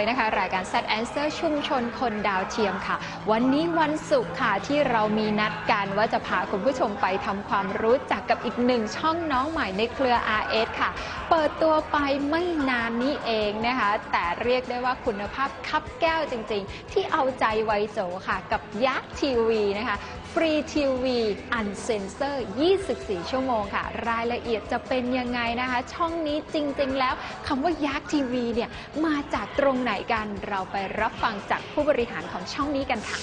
ยนะคะ รายการ Set Answer ชุมชนคนดาวเทียมค่ะ วันนี้วันศุกร์ค่ะที่เรามีนัดกันว่าจะพาคุณผู้ชมไปทำความรู้จักกับอีกหนึ่งช่องน้องใหม่ในเครือ RS ค่ะ เปิดตัวไปไม่นานนี้เองนะคะ แต่เรียกได้ว่าคุณภาพคับแก้วจริง ๆ ที่เอาใจไวโจค่ะ กับยักษ์ทีวีนะคะฟรีทีวีอันเซนเซอร์ 24 ชั่วโมงค่ะ รายละเอียดจะเป็นยังไงนะคะ ช่องนี้จริง ๆ แล้วคำว่ายักษ์ทีวีเนี่ยมาจากตรงไหนกันเราไปรับฟังจากผู้บริหารของช่องนี้กันค่ะ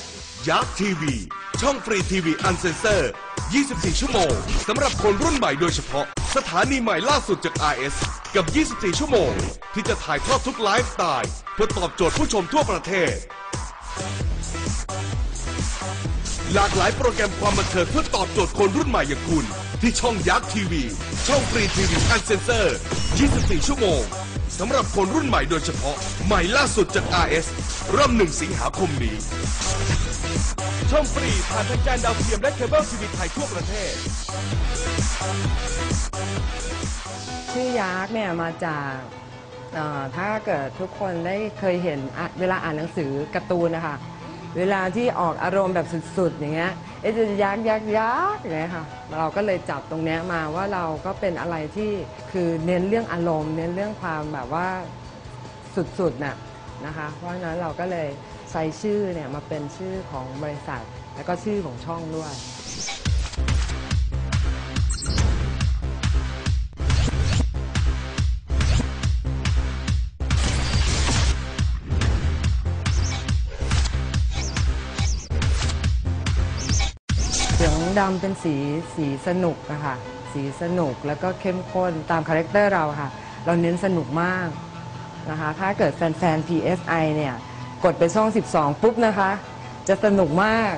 ยักษ์ทีวี ช่องฟรีทีวีอันเซนเซอร์ 24 ชั่วโมงสำหรับคนรุ่นใหม่โดยเฉพาะ สถานีใหม่ล่าสุดจาก RS กับ 24 ชั่วโมง ที่จะถ่ายทอดทุกไลฟ์สไตล์เพื่อตอบโจทย์ผู้ชมทั่วประเทศ หลากหลายโปรแกรมความบันเทิงเพื่อตอบโจทย์คนรุ่นใหม่อย่างคุณ ที่ช่องยักษ์ทีวี ช่องฟรีทีวีอันเซนเซอร์ 24 ชั่วโมง สำหรับคนรุ่นใหม่โดยเฉพาะ ใหม่ล่าสุดจาก RS เริ่ม 1 สิงหาคมนี้ช่องฟรีผ่านทางการดาวเทียมและเคเบิลทีวีไทยทั่วประเทศ ชื่อยักษ์เนี่ยมาจากเอ่อถ้าเกิดทุกคนได้เคยเห็นอะเวลาอ่านหนังสือการ์ตูนนะคะ เวลาที่ออกอารมณ์แบบสุดๆ อย่างเงี้ยเอะจะยักษ์ยักษ์ยักษ์อย่างเงี้ยค่ะ เราก็เลยจับตรงนี้มาว่าเราก็เป็นอะไรที่คือเน้นเรื่องอารมณ์ เน้นเรื่องความแบบว่าสุดๆน่ะนะคะ เพราะฉะนั้นเราก็เลยใช้ชื่อเนี่ยมาเป็นชื่อของบริษัท แล้วก็ชื่อของช่องด้วย ดำเป็นสีสีสนุกอะค่ะสีสนุกแล้วก็เข้มข้นตามคาแรคเตอร์เราค่ะ เราเน้นสนุกมากนะคะ ถ้าเกิดแฟนๆ PSI เนี่ย กดไปช่อง 12 ปุ๊บนะคะ จะสนุกมาก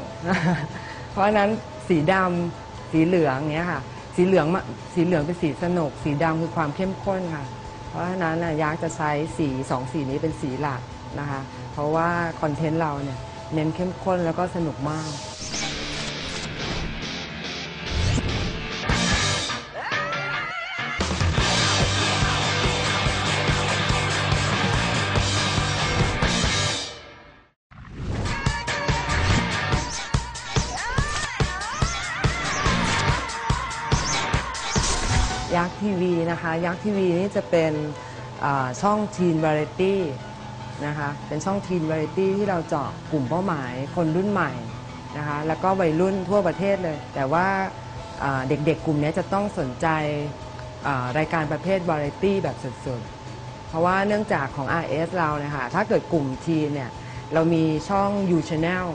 เพราะนั้นสีดำสีเหลืองเนี้ยค่ะ สีเหลืองสีเหลืองเป็นสีสนุก สีดำคือความเข้มข้นค่ะ เพราะฉะนั้นนะยักษ์จะใช้สีสองสีนี้เป็นสีหลักนะคะ เพราะว่าคอนเทนต์เราเนี่ยเน้นเข้มข้นแล้วก็สนุกมาก ยักษ์ทีวีนะคะ ยักษ์ทีวีนี่จะเป็นช่องทีนวาไรตี้นะคะเป็นช่องทีนวาไรตี้ที่เราเจาะกลุ่มเป้าหมายคนรุ่นใหม่นะคะแล้วก็วัยรุ่นทั่วประเทศเลย แต่ว่าเด็กๆกลุ่มนี้จะต้องสนใจรายการประเภทวาไรตี้แบบสุดๆ เพราะว่าเนื่องจากของ RS เราเนี่ยค่ะถ้าเกิดกลุ่มทีเนี่ยเรามีช่อง U Channel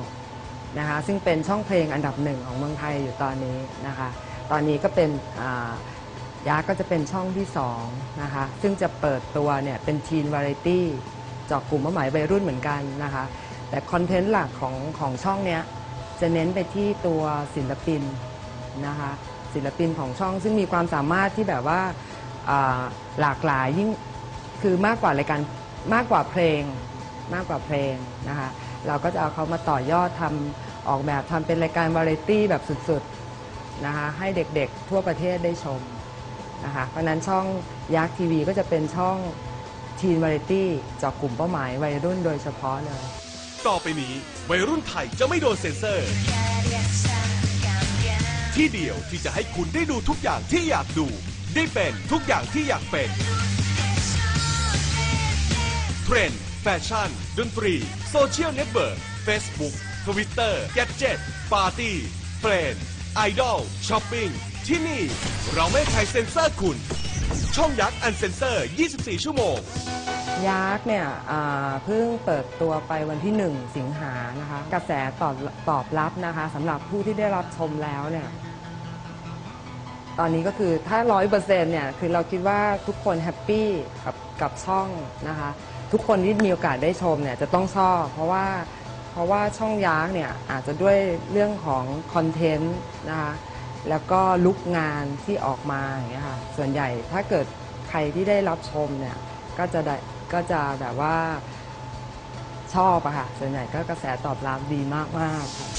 นะคะซึ่งเป็นช่องเพลงอันดับหนึ่งของเมืองไทยอยู่ตอนนี้นะคะตอนนี้ก็เป็น อ่ายาก็จะเป็นช่องที่2นะคะซึ่งจะเปิดตัวเนี่ยเป็นทีนวาไรตี้เจาะกลุ่มเป้าหมายวัยรุ่นเหมือนกันนะคะแต่คอนเทนต์หลักของของช่องเนี้ยจะเน้นไปที่ตัวศิลปินนะคะศิลปินของช่องซึ่งมีความสามารถที่แบบว่าอ่าหลากหลายยิ่งคือมากกว่ารายการมากกว่าเพลงมากกว่าเพลงนะคะเราก็จะเอาเขามาต่อยอดทำออกแบบทำเป็นรายการวาไรตี้แบบสุดๆนะคะให้เด็กๆทั่วประเทศได้ชม นะคะเพราะนั้นช่องยักษ์ทีวีก็จะเป็นช่องทีนวาไรตี้เจาะกลุ่มเป้าหมายวัยรุ่นโดยเฉพาะเลย ต่อไปนี้วัยรุ่นไทยจะไม่โดนเซ็นเซอร์ ที่เดียวที่จะให้คุณได้ดูทุกอย่างที่อยากดู ได้เป็นทุกอย่างที่อยากเป็น เทรนด์แฟชั่น ดนตรี โซเชียลเน็ตเวิร์กเฟซบุ๊กทวิตเตอร์แกจ e t ปาร์ตี้เฟรนด์ไอดอลช้อปปิ้ง ที่นี่ เราไม่ให้ใครเซ็นเซอร์คุณ ช่องยักษ์อันเซ็นเซอร์ 24 ชั่วโมง ยักษ์เนี่ยอ่าเพิ่งเปิดตัวไปวันที่ 1 สิงหานะคะ กระแสตอบตอบรับนะคะสำหรับผู้ที่ได้รับชมแล้วเนี่ย ตอนนี้ก็คือถ้าร้อยเปอร์เซ็นต์เนี่ย คือเราคิดว่าทุกคนแฮปปี้กับกับช่องนะคะ ทุกคนที่มีโอกาสได้ชมเนี่ยจะต้องชอบ เพราะว่าเพราะว่าช่องยักษ์เนี่ยอาจจะด้วยเรื่องของคอนเทนต์นะคะ แล้วก็ลุกงานที่ออกมาอย่างเงี้ยค่ะส่วนใหญ่ถ้าเกิดใครที่ได้รับชมเนี่ยก็จะได้ก็จะแบบว่าชอบอะค่ะส่วนใหญ่ก็กระแสตอบรับดีมากๆค่ะ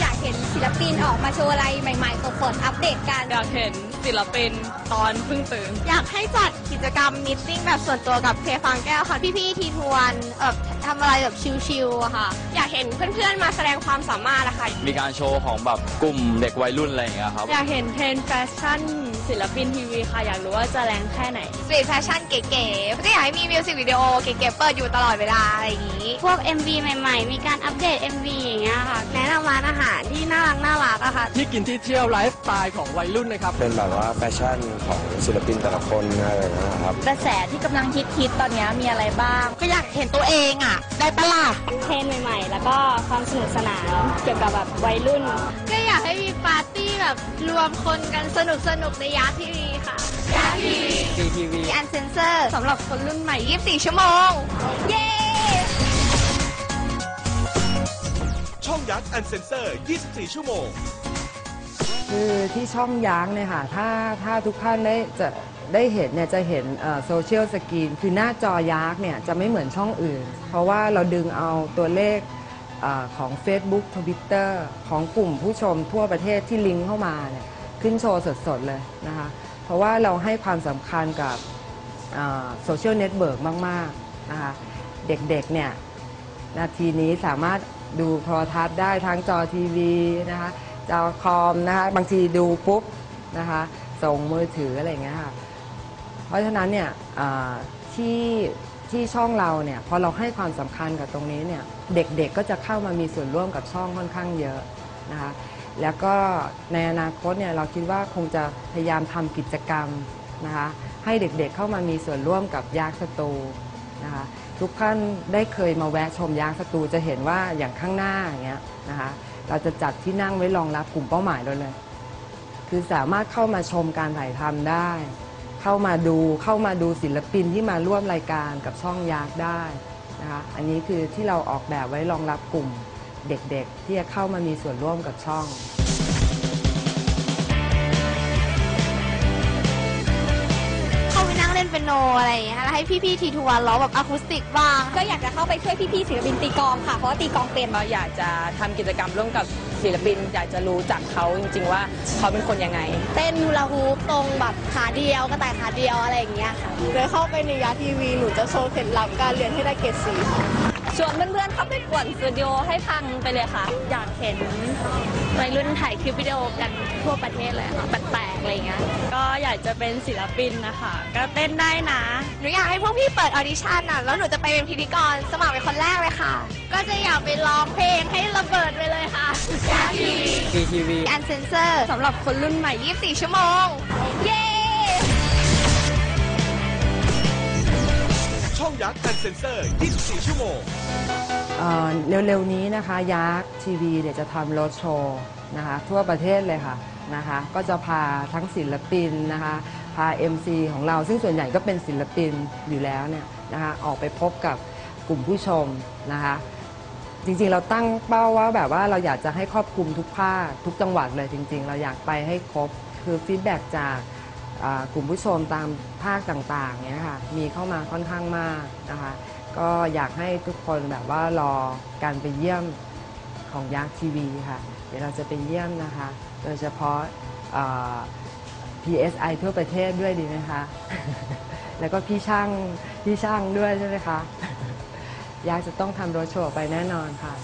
อยากเห็นศิลปินออกมาโชว์อะไรใหม่ๆสดๆอัปเดตกัน อยากเห็นศิลปินตอนเพิ่งตื่น อยากให้จัดกิจกรรมมิทติ้งแบบส่วนตัวกับเพฟังแก้วค่ะ พี่ๆทีทวนเอ่อ ทำอะไรแบบชิลๆอะค่ะ อยากเห็นเพื่อนๆมาแสดงความสามารถอะค่ะ มีการโชว์ของแบบกลุ่มเด็กวัยรุ่นอะไรอย่างเงี้ยครับ อยากเห็นเทรนด์แฟชั่น ศิลปินทีวีค่ะ อยากรู้ว่าจะแรงแค่ไหน สตรีทแฟชั่นเก๋ๆก็อยากให้มีมิวสิกวิดีโอเก๋ๆเปิดอยู่ตลอดเวลาอะไรอย่างนี้ พวก MV ใหม่ๆ มีการอัปเดต MV อย่างเงี้ยค่ะ แนะนำร้านอาหารที่น่ารักน่ารักอะค่ะ ที่กินที่เที่ยวไลฟ์สไตล์ของวัยรุ่นนะครับ เป็นแบบว่าแฟชั่นของศิลปินแต่ละคนอะไรอย่างเงี้ยครับ กระแสที่กำลังฮิตๆตอนนี้มีอะไรบ้าง ก็อยากเห็นตัวเองอะได้ปะล่ะ เทรนด์ใหม่ๆ แล้วก็ความสนุกสนานเกี่ยวกับแบบวัยรุ่น ก็อยากให้มีปาร์ตี้ แบบรวมคนกันสนุกสนุกๆในยาทีวีค่ะ ยาทีวี CTV มีอันเซนเซอร์สำหรับคนรุ่นใหม่ 24 ชั่วโมง เย้ ช่องยักษ์แอนเซนเซอร์ 24 ชั่วโมง คือที่ช่องย้างเนี่ยค่ะ ถ้าถ้าทุกท่านได้จะได้เห็นเนี่ยจะเห็นโซเชียลสกรีน คือหน้าจอยักษ์เนี่ยจะไม่เหมือนช่องอื่น เพราะว่าเราดึงเอาตัวเลขเอของ Facebook Twitter ของกลุ่มผู้ชมทั่วประเทศที่ลิงก์เข้ามาเนี่ยขึ้นโชว์สดๆเลยนะคะ เพราะว่าเราให้ความสำคัญกับโซเชียลเน็ตเวิร์กมากๆนะคะเด็กๆเนี่ยนาทีนี้สามารถดูโทรทัศน์ได้ทั้งจอทีวีนะคะจอคอมนะคะบางทีดูปุ๊บนะคะส่งมือถืออะไรเงี้ยค่ะ เพราะฉะนั้นเนี่ยที่ ที่ช่องเราเนี่ยพอเราให้ความสำคัญกับตรงนี้เนี่ยเด็กๆก็จะเข้ามามีส่วนร่วมกับช่องค่อนข้างเยอะนะคะแล้วก็ในอนาคตเนี่ยเราคิดว่าคงจะพยายามทำกิจกรรมนะคะให้เด็กๆเข้ามามีส่วนร่วมกับยักษ์สตูนะคะทุกท่านได้เคยมาแวะชมยักษ์สตูจะเห็นว่าอย่างข้างหน้าอย่างเงี้ยนะคะเราจะจัดที่นั่งไว้รองรับกลุ่มเป้าหมายเราเลย คือสามารถเข้ามาชมการถ่ายทำได้ เข้ามาดูเข้ามาดูศิลปินที่มาร่วมรายการกับช่องยักษ์ได้นะคะอันนี้คือที่เราออกแบบไว้รองรับกลุ่มเด็กๆ ที่จะเข้ามามีส่วนร่วมกับช่อง โนอะไรอย่างเงี้ยแล้วให้พี่ๆทีทวนร้องแบบอะคูสติกบ้าง ก็อยากจะเข้าไปช่วยพี่ๆศิลปินตีกลองค่ะ เพราะว่าตีกลองเป็นก็อยากจะทำกิจกรรมร่วมกับศิลปิน อยากจะรู้จักเขาจริง ๆ ว่าเขาเป็นคนยังไง เต้นฮูลาฮูปตรงแบบขาเดียวกระต่ายขาเดียวอะไรอย่างเงี้ยค่ะ เดี๋ยวเข้าไปในยาทีวี หนูจะโชว์เคล็ดลับการเรียนให้ได้เกรดสี ชวนเพื่อนๆเข้าไปกวนสตูดิโอให้พังไปเลยค่ะ อยากเห็นวัยรุ่นถ่ายคลิปวิดีโอกันทั่วประเทศเลยค่ะแปลกๆอะไรเงี้ย ก็อยากจะเป็นศิลปินนะคะ ก็เต้นได้นะ หนูอยากให้พวกพี่เปิดออดิชั่นอะ แล้วหนูจะไปเป็นพิธีกรสมัครเป็นคนแรกเลยค่ะ ก็จะอยากไปร้องเพลงให้ระเบิดไปเลยค่ะยาทีวี CTV อันเซนเซอร์สำหรับคนรุ่นใหม่ 24 ชั่วโมง เย้ ช่องยักษ์แอนเซนเซอร์ 24 ชั่วโมงเอ่อเร็วๆนี้นะคะยักษ์ทีวีเดี๋ยวจะทำรถโชว์นะคะทั่วประเทศเลยค่ะนะคะก็จะพาทั้งศิลปินนะคะพา MC ของเราซึ่งส่วนใหญ่ก็เป็นศิลปินอยู่แล้วเนี่ยนะคะออกไปพบกับกลุ่มผู้ชมนะคะจริงๆเราตั้งเป้าว่าแบบว่าเราอยากจะให้ครอบคลุมทุกภาคทุกจังหวัดเลยจริง ๆ เราอยากไปให้ครบคือฟีดแบ็กจาก กลุ่มผู้ชมตามภาคต่างๆเนี่ยค่ะมีเข้ามาค่อนข้างมากนะคะก็อยากให้ทุกคนแบบว่ารอการไปเยี่ยมของยักษ์ทีวีค่ะ เดี๋ยวเราจะไปเยี่ยมนะคะ โดยเฉพาะ PSI ทั่วประเทศด้วยดีไหมคะ แล้วก็พี่ช่างพี่ช่างด้วยใช่ไหมคะยักษ์จะต้องทำโรถโชว์ไปแน่นอนค่ะ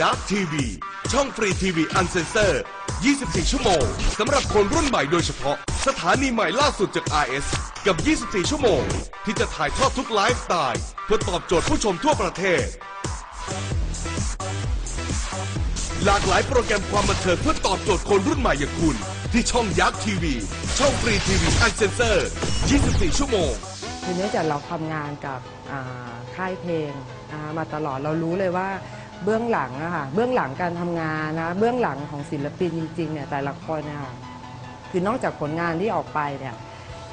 ยักษ์ทีวี ช่องฟรีทีวีอันเซนเซอร์ 24 ชั่วโมงสำหรับคนรุ่นใหม่โดยเฉพาะ สถานีใหม่ล่าสุดจาก RS กับ 24 ชั่วโมง ที่จะถ่ายทอดทุกไลฟ์สไตล์เพื่อตอบโจทย์ผู้ชมทั่วประเทศ หลากหลายโปรแกรมความบันเทิงเพื่อตอบโจทย์คนรุ่นใหม่อย่างคุณ ที่ช่องยักษ์ทีวี ช่องฟรีทีวีไอเซนเซอร์ 24 ชั่วโมงคือเนื่องจากเราทำงานกับค่ายเพลงมาตลอดเรารู้เลยว่า เบื้องหลังอะค่ะเบื้องหลังการทำงานนะเบื้องหลังของศิลปินจริงๆเนี่ยแต่ละคนนะคะคือนอกจากผลงานที่ออกไปเนี่ย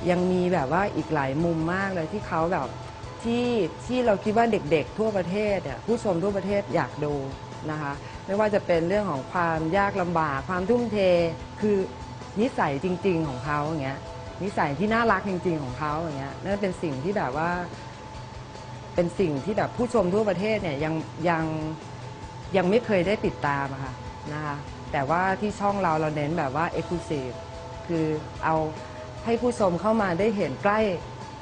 ยังมีแบบว่าอีกหลายมุมมากเลยที่เขาแบบที่ที่เราคิดว่าเด็กๆ ทั่วประเทศเนี่ยผู้ชมทั่วประเทศอยากดูนะคะไม่ว่าจะเป็นเรื่องของความยากลำบากความทุ่มเท คือนิสัยจริง ๆ ของเขาอย่างเงี้ยนิสัยที่น่ารักจริง ๆ ของเขาอย่างเงี้ยนั่นเป็นสิ่งที่แบบว่า เป็นสิ่งที่แบบผู้ชมทั่วประเทศเนี่ยยังยัง ยังไม่เคยได้ติดตามอะค่ะนะคะแต่ว่าที่ช่องเราเราเน้นแบบว่า e x c l u s i v e คคือเอาให้ผู้ชมเข้ามาได้เห็นใกล้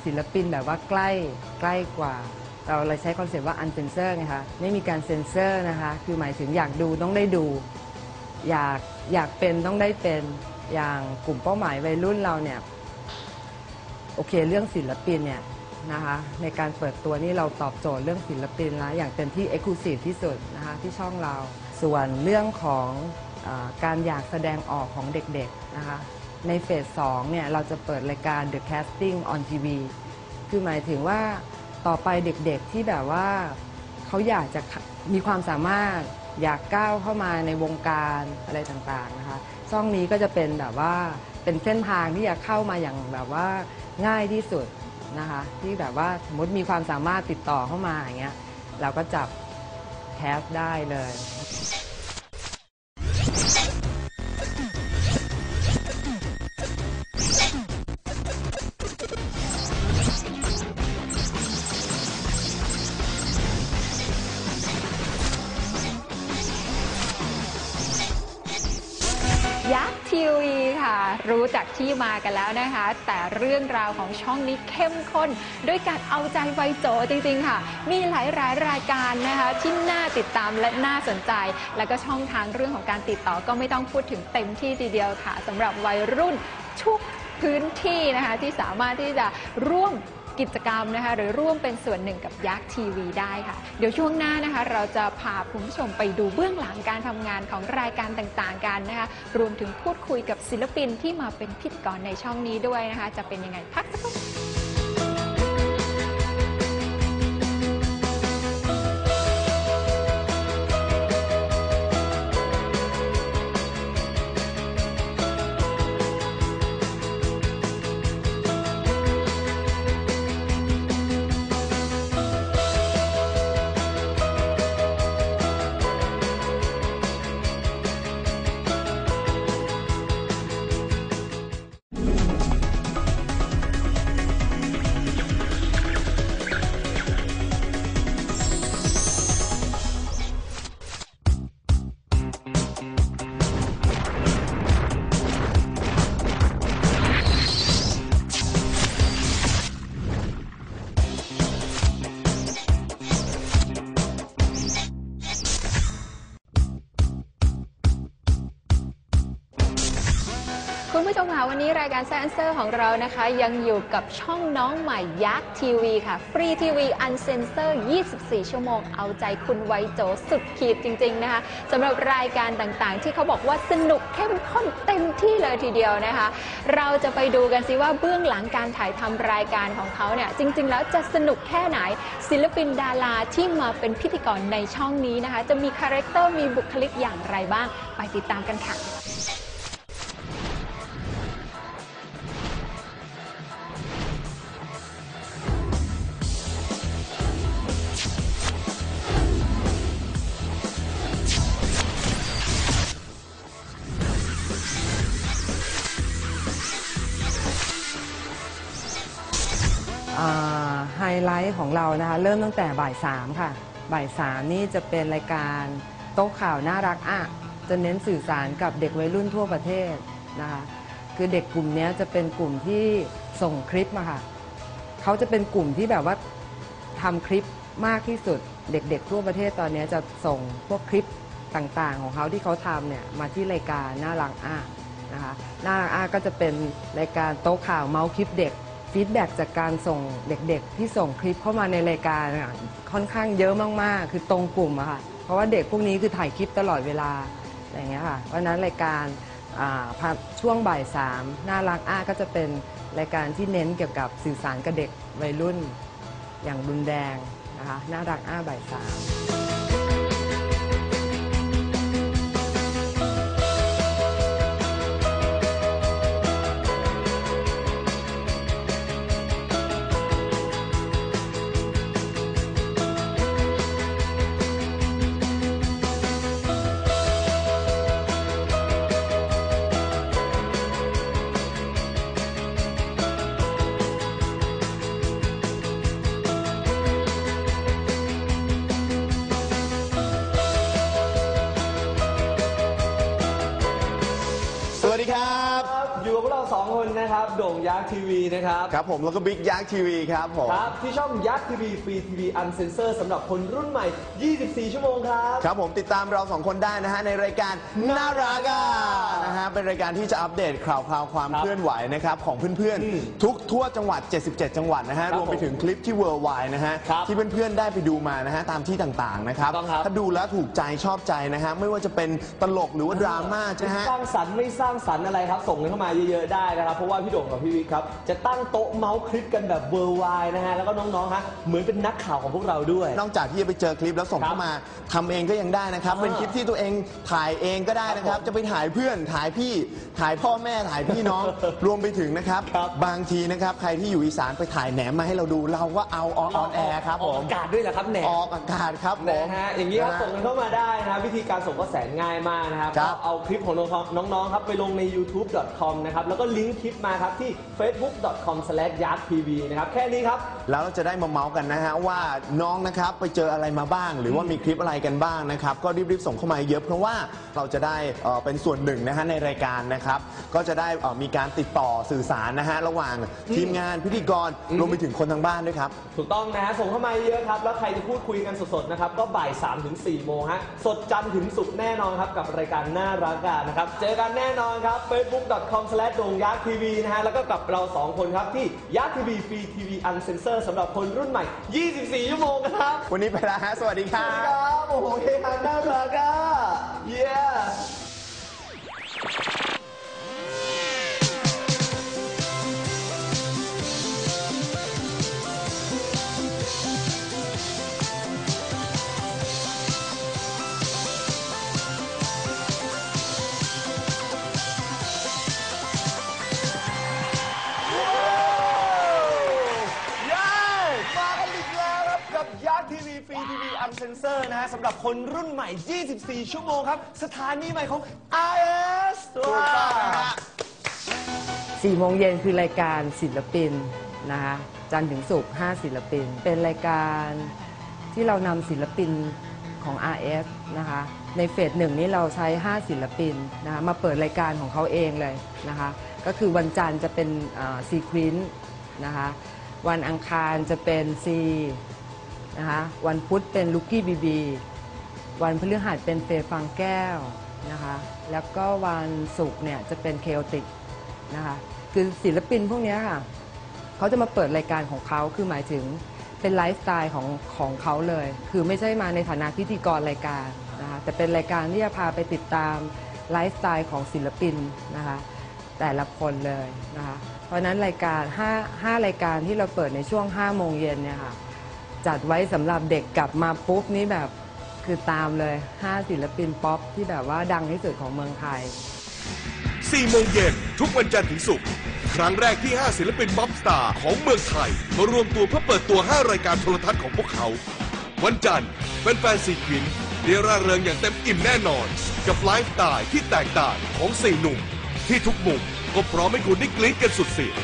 ศิลปินแบบว่าใกล้ใกล้กว่า เราเลยใช้คอนเซ็ปต์ว่าอันเซนเซอร์ไงคะไม่มีการเซ็นเซอร์นะคะ คือหมายถึงอยากดูต้องได้ดู อยากอยากเป็นต้องได้เป็นอย่างกลุ่มเป้าหมายวัยรุ่นเราเนี่ยโอเคเรื่องศิลปินเนี่ย นะคะในการเปิดตัวนี่เราตอบโจทย์เรื่องศิลปินแล้วอย่างเต็มที่เอ็กซ์คลูซีฟที่สุดนะคะที่ช่องเรา ส่วนเรื่องของอการอยากแสดงออกของเด็กๆนะคะในเฟสสองเนี่ยเราจะเปิดรายการ The Casting on TV คือหมายถึงว่าต่อไปเด็กๆที่แบบว่าเขาอยากจะมีความสามารถอยากก้าวเข้ามาในวงการอะไรต่างๆนะคะช่องนี้ก็จะเป็นแบบว่าเป็นเส้นทางที่จะเข้ามาอย่างแบบว่าง่ายที่สุด นะคะ ที่แบบว่าสมมติมีความสามารถติดต่อเข้ามาอย่างเงี้ยเราก็จับแคสได้เลย รู้จักที่มากันแล้วนะคะ แต่เรื่องราวของช่องนี้เข้มข้นด้วยการเอาใจไวยโจจริง ๆ ค่ะ มีหลายรายรายการนะคะที่น่าติดตามและน่าสนใจ แล้วก็ช่องทางเรื่องของการติดต่อก็ไม่ต้องพูดถึงเต็มที่ทีเดียวค่ะสำหรับวัยรุ่นทุกพื้นที่นะคะที่สามารถที่จะร่วม กิจกรรมนะคะหรือร่วมเป็นส่วนหนึ่งกับยักษ์ทีวีได้ค่ะ เดี๋ยวช่วงหน้านะคะเราจะพาคุณผู้ชมไปดูเบื้องหลังการทำงานของรายการต่างๆกันนะคะรวมถึงพูดคุยกับศิลปินที่มาเป็นพิธีกรในช่องนี้ด้วยนะคะ จะเป็นยังไงพักสักครู่ รายการแซนเซอร์ของเรานะคะ ยังอยู่กับช่องน้องใหม่ยักษ์ทีวีค่ะ ฟรีทีวีอันเซนเซอร์ 24 ชั่วโมง เอาใจคุณไวโจสุดขีดจริง ๆ นะคะสำหรับรายการต่างๆ ที่เขาบอกว่าสนุกเข้มข้นเต็มที่เลยทีเดียวนะคะ เราจะไปดูกันสิว่าเบื้องหลังการถ่ายทำรายการของเขาเนี่ย จริง ๆ แล้วจะสนุกแค่ไหน ศิลปินดาราที่มาเป็นพิธีกรในช่องนี้นะคะ จะมีคาแรคเตอร์มีบุคลิกอย่างไรบ้าง ไปติดตามกันค่ะ ท์ของเรานะคะเริ่มตั้งแต่บ่ายสามค่ะ บ่ายสามนี่จะเป็นรายการโต๊ะข่าวน่ารักอะจะเน้นสื่อสารกับเด็กวัยรุ่นทั่วประเทศนะคะคือเด็กกลุ่มนี้จะเป็นกลุ่มที่ส่งคลิปมาค่ะเขาจะเป็นกลุ่มที่แบบว่าทำคลิปมากที่สุดเด็กๆทั่วประเทศตอนนี้จะส่งพวกคลิปต่างๆ ของเขาที่เขาทำเนี่ยมาที่รายการน่ารักอะนะคะน่ารักอะก็จะเป็นรายการโต๊ะข่าวเมาส์คลิปเด็ก ฟีดแบ็จากการส่งเด็กๆ ที่ส่งคลิปเข้ามาในรายการอะค่อนข้างเยอะมากๆ คือตรงกลุ่มอะค่ะ เพราะว่าเด็กพวกนี้คือถ่ายคลิปตลอดเวลาอะไรอย่างเงี้ยค่ะเพราะนั้นรายการอ่าพาช่วงบ่ายสามน่ารักอ้าก็จะเป็นรายการที่เน้นเกี่ยวกับสื่อสารกับเด็กวัยรุ่นอย่างรุนแรงนะคะน่ารักอ้าบ่ายสาม นะครับโด่งยักษ์ทีวีนะครับครับผมแล้วก็บิ๊กยักษ์ทีวีครับผมครับที่ช่องยักษ์ทีวีฟรีทีวีอันเซนเซอร์สำหรับคนรุ่นใหม่ 24 ชั่วโมงครับ ครับผมติดตามเราสองคนได้นะฮะในรายการน่ารักอะนะฮะเป็นรายการที่จะอัปเดตข่าวคราวความครับเคลื่อนไหวนะครับของเพื่อนอืมๆทุกทั่วจังหวัด 77 จังหวัดนะฮะครับรวมไปถึงคลิปที่ Worldwide นะฮะครับที่เพื่อนๆได้ไปดูมานะฮะตามที่ต่างๆนะครับถูกต้องครับถ้าดูแล้วถูกใจชอบใจนะฮะไม่ว่าจะเป็นตลกหรือว่าดราม่าจะนะฮะสร้างสรรค์ไม่สร้างสรรค์อะไรครับส่งกันเข้ามาเยอะๆได้นะครับเพราะว่าพี่โด่งกับพี่วิกครับจะตั้งโต๊ะเมาส์คลิปกันแบบเวอร์ไวนะฮะแล้วก็น้องๆฮะเหมือนเป็นนักข่าวของพวกเราด้วย นอกจากที่จะไปเจอคลิปแล้วส่งครับเข้ามาทำเองก็ยังได้นะครับอ่าเป็นคลิปที่ตัวเองถ่ายเองก็ได้นะครับครับผมจะไปถ่ายเพื่อนถ่ายพี่ถ่ายพ่อแม่ถ่ายพี่น้อง รวมไปถึงนะครับครับ บางทีนะครับใครที่อยู่อีสานไปถ่ายแหนมมาให้เราดูเราก็เอาออนแอร์ครับผออกมอากาศด้วยเหรอครับแหนออกอากาศครับผม นะฮะอย่างนี้ครับนะฮะส่งกันเข้ามาได้นะครับวิธีการส่งก็แสนง่ายมากนะครับครับ ก็เอาคลิปของน้องๆครับไปลงใน youtube.com นะครับแล้วก็ลิงก์คลิปมาครับที่ facebook.com/yardtv นะครับแค่นี้ครับ แล้วเราจะได้มาเมาส์กันนะฮะว่าน้องนะครับไปเจออะไรมาบ้าง หรือว่ามีคลิปอะไรกันบ้างนะครับ ก็รีบๆส่งเข้ามาเยอะเพราะว่าเราจะได้เอ่อเป็นส่วนหนึ่งนะฮะในรายการนะครับ ก็จะได้เอ่อมีการติดต่อสื่อสารนะฮะระหว่างทีมงานพิธีกรอืมรวมไปถึงคนทางบ้านด้วยครับ ถูกต้องนะฮะส่งเข้ามาเยอะครับ แล้วใครจะพูดคุยกันสดๆนะครับ ก็บ่าย3ถึง4โมงฮะ สดจันทร์ถึงศุกร์แน่นอนครับ กับรายการน่ารักกันนะครับ เจอกันแน่นอนครับ facebook.com โด่งยักษ์ทีวีนะฮะ แล้วก็กับเรา 2 คนครับที่ยักษ์ทีวีฟรีทีวีอันเซนเซอร์สำหรับคนรุ่นใหม่ 24 ชั่วโมงครับ วันนี้ไปแล้วฮะ สวัสดีคสรัวัสดีบ ครับ โอ้โหเฮฮาน่ารัก นะฮะสำหรับคนรุ่นใหม่ 24 ชั่วโมงครับ สถานีใหม่ของ IS ถูกต้องนะฮะ สี่โมงเย็นคือรายการศิลปินนะคะจันทร์ถึงศุกร์5ศิลปิน เป็นรายการที่เรานำศิลปินของ RS นะคะในเฟสหนึ่งนี้เราใช้ 5 ศิลปินนะคะมาเปิดรายการของเขาเองเลยนะคะก็คือวันจันทร์จะเป็นซีควินนะคะวันอังคารจะเป็นซี นะคะวันพุธเป็นลูกี้บีบีวันพฤหัสเป็นเฟยฟังแก้วนะคะแล้วก็วันศุกร์เนี่ยจะเป็นเคโอติกนะคะคือศิลปินพวกนี้ค่ะเขาจะมาเปิดรายการของเขาคือหมายถึงเป็นไลฟ์สไตล์ของของเขาเลย คือไม่ใช่มาในฐานะพิธีกรรายการนะคะแต่เป็นรายการที่จะพาไปติดตามไลฟ์สไตล์ของศิลปินนะคะแต่ละคนเลยนะคะเพราะฉะนั้นรายการ5 5รายการที่เราเปิดในช่วง 5 โมงเย็นเนี่ยค่ะ จัดไว้สำหรับเด็กกลับมาปุ๊บนี่แบบคือตามเลย 5 ศิลปินป๊อปที่แบบว่าดังที่สุดของเมืองไทย 4 โมงเย็นทุกวันจันทร์ถึงศุกร์ครั้งแรกที่ 5 ศิลปินบ๊อบสตาร์ของเมืองไทย มารวมตัวเพื่อเปิดตัว 5 รายการโทรทัศน์ของพวกเขา วันจันทร์แฟนซีควินเรียร่าเริงอย่างเต็มอิ่มแน่นอน กับไลฟ์สไตล์ที่แตกต่างของสี่หนุ่ม ที่ทุกมุมก็พร้อมให้คุณได้กรี๊ดกันสุดเสียง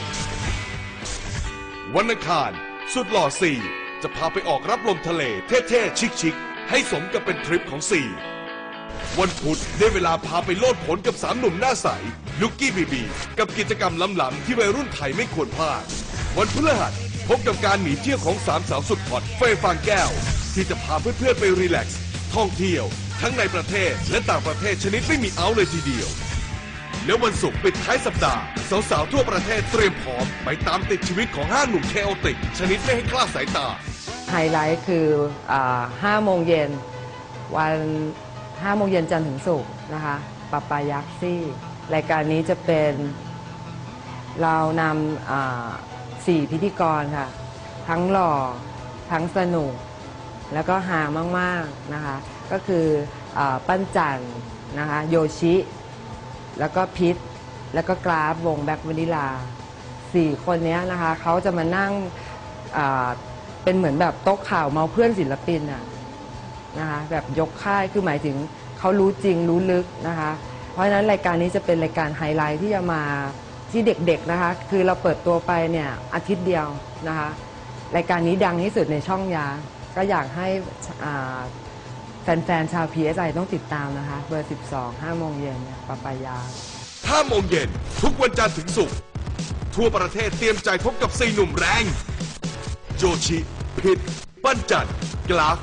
วันอังคารสุดหล่อสี่ จะพาไปออกรับลมทะเลเท่ๆ ชิคๆ ให้สมกับเป็นทริปของสี่วันพุธได้เวลาพาไปโลดผลกับสามหนุ่มหน้าใส ลุกกี้บีบี กับกิจกรรมล้ำๆที่วัยรุ่นไทยไม่ควรพลาด วันพฤหัสพบกับการหนีเที่ยวของสามสาวสุดฮอตเฟยฟางแก้ว ที่จะพาเพื่อนๆไปรีแลกซ์ท่องเที่ยว ทั้งในประเทศและต่างประเทศชนิดไม่มีเอาเลยทีเดียว แล้ววันศุกร์ปิดท้ายสัปดาห์ สาวๆทั่วประเทศเตรียมพร้อม ไปตามติดชีวิตของห้าหนุ่มเคโอติก ชนิดไม่ให้คลาดสายตา ไฮไลท์คือ5โมงเย็นวัน5โมงเย็นจันทร์ถึงศุกร์นะคะปะปายักซี่ รายการนี้จะเป็นเรานำาสี่พิธีกรค่ะ ทั้งหล่อ ทั้งสนุก แล้วก็หามากๆนะคะ ก็คืออปั้นจันนะคะ โยชิ แล้วก็พิษ แล้วก็กราฟวงแบ็ควานิลาสี่คนนี้นะคะเขาจะมานั่งา เป็นเหมือนแบบโต๊ะข่าวเมาเพื่อนศิลปินอะนะคะแบบยกค่ายคือหมายถึงเขารู้จริงรู้ลึกนะคะ เพราะฉะนั้นรายการนี้จะเป็นรายการไฮไลท์ที่จะมาที่เด็กๆนะคะ คือเราเปิดตัวไปเนี่ยอาทิตย์เดียวนะคะ รายการนี้ดังที่สุดในช่องยา ก็อยากให้อ่าแฟนๆ ชาว PSI ต้องติดตามนะคะ เบอร์ 12 5โมงเย็นปะปายา5โมงเย็นทุกวันจันทร์ถึงศุกร์ทั่วประเทศเตรียมใจพบกับสี่หนุ่มแรง โจชิ พิษปั้นจันกราฟ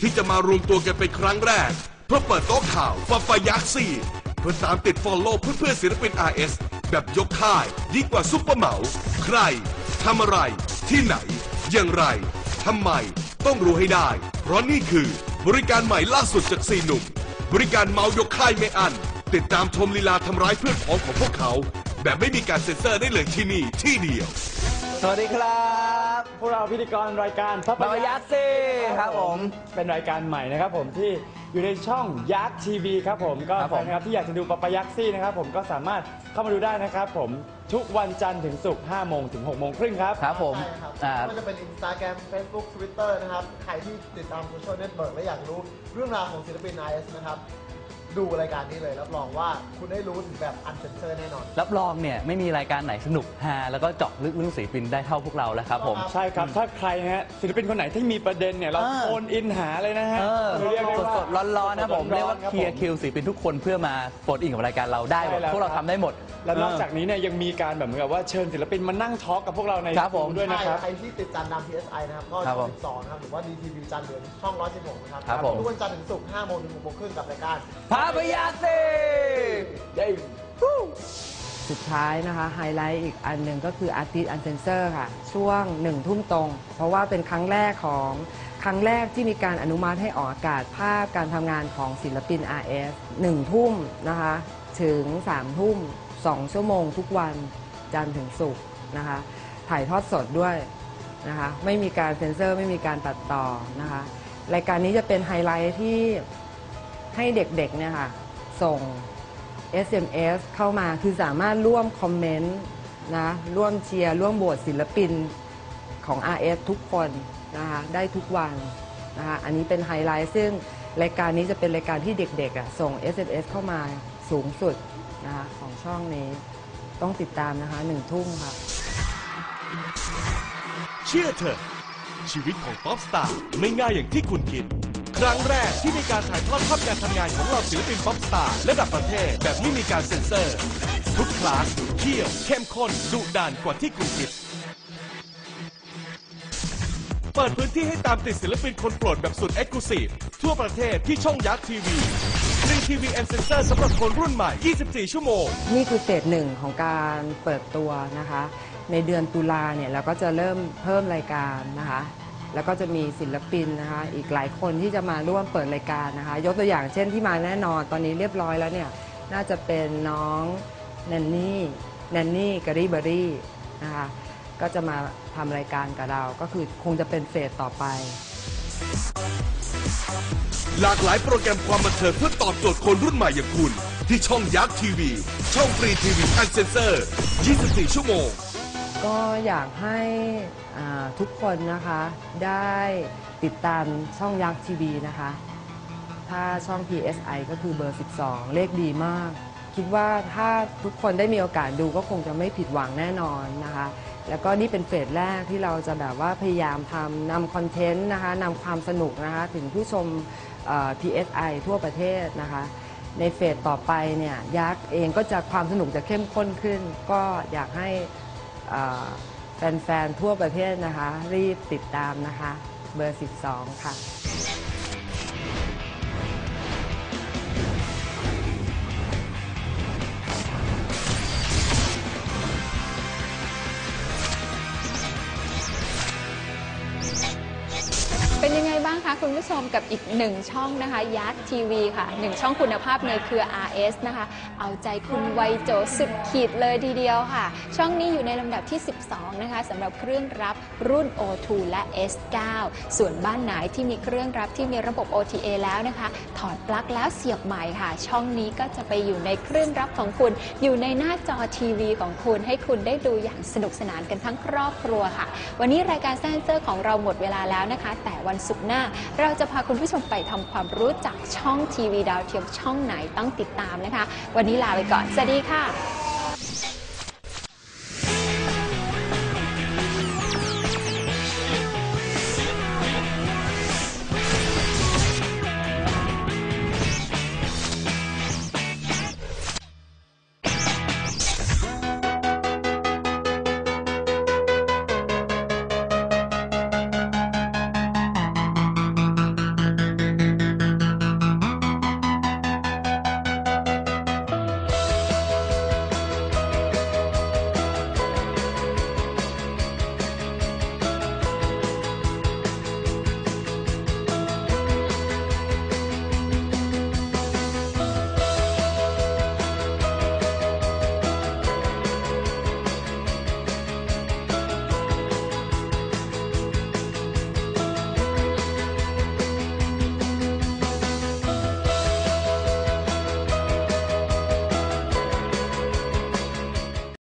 ที่จะมารวมตัวกันเป็นครั้งแรก เพื่อเปิดโต๊ะข่าวฟาฟายักซี่เพื่อตามติดฟอลโล่เพื่อนๆศิลปิน RS แบบยกค่ายยิ่งกว่าซุปเปอร์เหมา ใครทำอะไร ที่ไหน อย่างไรทำไม ต้องรู้ให้ได้ เพราะนี่คือบริการใหม่ล่าสุดจากสี่หนุ่ม บริการเมายกค่ายไม่อัน ติดตามชมลีลาทำร้ายเพื่อนพ้องของพวกเขา แบบไม่มีการเซ็นเซอร์ได้เลยที่นี่ที่เดียว สวัสดีครับพวกเราพิธีกรรายการพับบายาซีครับผม เป็นรายการใหม่นะครับผมที่อยู่ในช่องยักษ์ทีวีครับผมก็ครับผมแฟนนะครับที่อยากจะดูปะปายักษ์ซี่นะครับผมก็สามารถเข้ามาดูได้นะครับผมทุกวันจันทร์ถึงศุกร์5โมงถึง6โมงครึ่งครับ ครับผมใช่ครับอ่า ไม่ว่าจะเป็น Instagram Facebook Twitter นะครับ ใครที่ติดตามโซเชียลเน็ตเวิร์กและอยากรู้เรื่องราวของศิลปิน IS นะครับ ดูรายการนี้เลยรับรองว่าคุณได้รู้ถึงแบบอันเซนเซอร์แน่นอน รับรองเนี่ยไม่มีรายการไหนสนุกฮาแล้วก็เจาะลึกเรื่องศิลปินได้เท่าพวกเราแล้วครับผม ใช่ครับ ถ้าใครนะฮะศิลปินคนไหนที่มีประเด็นเนี่ยเราเออ โอนอินหาเลยนะฮะเออเรียกได้ว่าสดๆร้อนๆนะผมสดๆเรียกว่าร้อนๆเคลียร์บผมคิวศิลปินทุกคนเพื่อมาโฟนอินกับรายการเราได้หมดใช่แล้ว พวกเราครับทำได้หมด และนอกจากนี้เนี่ยยังมีการแบบเหมือนกับว่าเชิญศิลปินมานั่งทอล์กกับพวกเราในครับผมสตูด้วยนะครับ ใครที่ติดจันทร์ดำ PSI นะครับ ก็ครับช่ผอมง12นะครับ หรือว่า DTV จันทร์เหลืองช่อง 116 นะครับครับผม ทุกวันจันทร์ถึงศุกร์5โมงถึง6โมงครึ่งกับรายการ พาาพยาเซีเย้สุดท้ายนะคะไฮไลท์อีกอันหนึ่งก็คือ Artist Uncensored ค่ะ ช่วงหนึ่งทุ่มตรง เพราะว่าเป็นครั้งแรกของครั้งแรกที่มีการอนุมัติให้ออกอากาศภาพการทำงานของศิลปิน RS หนึ่งทุ่มนะคะ ถึงสามทุ่มสองชั่วโมงทุกวันจันทร์ถึงศุกร์นะคะ ถ่ายทอดสดด้วยนะคะ ไม่มีการเซ็นเซอร์ ไม่มีการตัดต่อนะคะ รายการนี้จะเป็นไฮไลท์ที่ ให้เด็กๆเนี่ยค่ะส่ง SMS เข้ามาคือสามารถร่วมคอมเมนต์นะร่วมเชียร์ร่วมโหวตศิลปินของ RS ทุกคนนะคะได้ทุกวันนะคะอันนี้เป็นไฮไลท์ซึ่งรายการนี้จะเป็นรายการที่เด็กๆอะส่ง SMS เข้ามาสูงสุดนะคะของช่องนี้ต้องติดตามนะคะหนึ่งทุ่มค่ะ เชื่อเถอะชีวิตของป๊อปสตาร์ไม่ง่ายอย่างที่คุณคิด ครั้งแรกที่มีการถ่ายทอดภาพการทำงานของเหล่าศิลปินป๊อปสตาร์ระดับประเทศแบบไม่มีการเซ็นเซอร์ ทุกคลาสเที่ยวเข้มข้นดุดันกว่าที่คุณคิดเปิดพื้นที่ให้ตามติดศิลปินคนโปรดแบบสุดเอ็กซ์คลูซีฟทั่วประเทศที่ช่องยักษ์ทีวีฟรีทีวีแอนเซนเซอร์สำหรับคนรุ่นใหม่ 24 ชั่วโมง นี่คือเฟสหนึ่งของการเปิดตัวนะคะ ในเดือนตุลาเนี่ยเราก็จะเริ่มเพิ่มรายการนะคะ แล้วก็จะมีศิลปินนะคะอีกหลายคนที่จะมาร่วมเปิดรายการนะคะ ยกตัวอย่างเช่นที่มาแน่นอนตอนนี้เรียบร้อยแล้วเนี่ยน่าจะเป็นน้องแนนนี่แนนนี่กะรี่เบอรี่นะคะก็จะมาทำรายการกับเรา ก็คือคงจะเป็นเฟสต่อไป หลากหลายโปรแกรมความบันเทิงเพื่อตอบโจทย์คนรุ่นใหม่อย่างคุณ ที่ช่องยักษ์ทีวี ช่องฟรีทีวีแอนเซนเซอร์ 24 ชั่วโมง ก็อยากให้ทุกคนนะคะได้ติดตามช่องยักษ์ทีวีนะคะ ถ้าช่อง PSI ก็คือเบอร์ 12 เลขดีมาก คิดว่าถ้าทุกคนได้มีโอกาสดูก็คงจะไม่ผิดหวังแน่นอนนะคะ แล้วก็นี่เป็นเฟสแรกที่เราจะแบบว่าพยายามทำนำคอนเทนต์นะคะนำความสนุกนะคะถึงผู้ชมเอ่อ PSI ทั่วประเทศนะคะในเฟสต่อไปเนี่ยยักษ์เองก็จะความสนุกจะเข้มข้นขึ้น ก็อยากให้ แฟนๆทั่วประเทศนะคะ รีบติดตามนะคะ เบอร์ 12 ค่ะางคะคุณผู้ชมกับอีกหนึ่งช่องนะคะยักษ์ทีวีค่ะหนึ่งช่องคุณภาพในเครือ RS นะคะ เอาใจคุณวัยโจสุดขีดเลยทีเดียวค่ะ ช่องนี้อยู่ในลำดับที่ 12 นะคะสำหรับเครื่องรับรุ่น O2 และ S9 ส่วนบ้านไหนที่มีเครื่องรับที่มีระบบ OTA แล้วนะคะ ถอดปลั๊กแล้วเสียบใหม่ค่ะ ช่องนี้ก็จะไปอยู่ในเครื่องรับของคุณ อยู่ในหน้าจอทีวีของคุณ ให้คุณได้ดูอย่างสนุกสนานกันทั้งครอบครัวค่ะ วันนี้รายการแซนเซอร์ของเราหมดเวลาแล้วนะคะ แต่วันศุกร์หน้าเราจะพาคุณผู้ชมไปทำความรู้จักช่องทีวีดาวเทียมช่องไหนต้องติดตามนะคะ วันนี้ลาไปก่อน สวัสดีค่ะ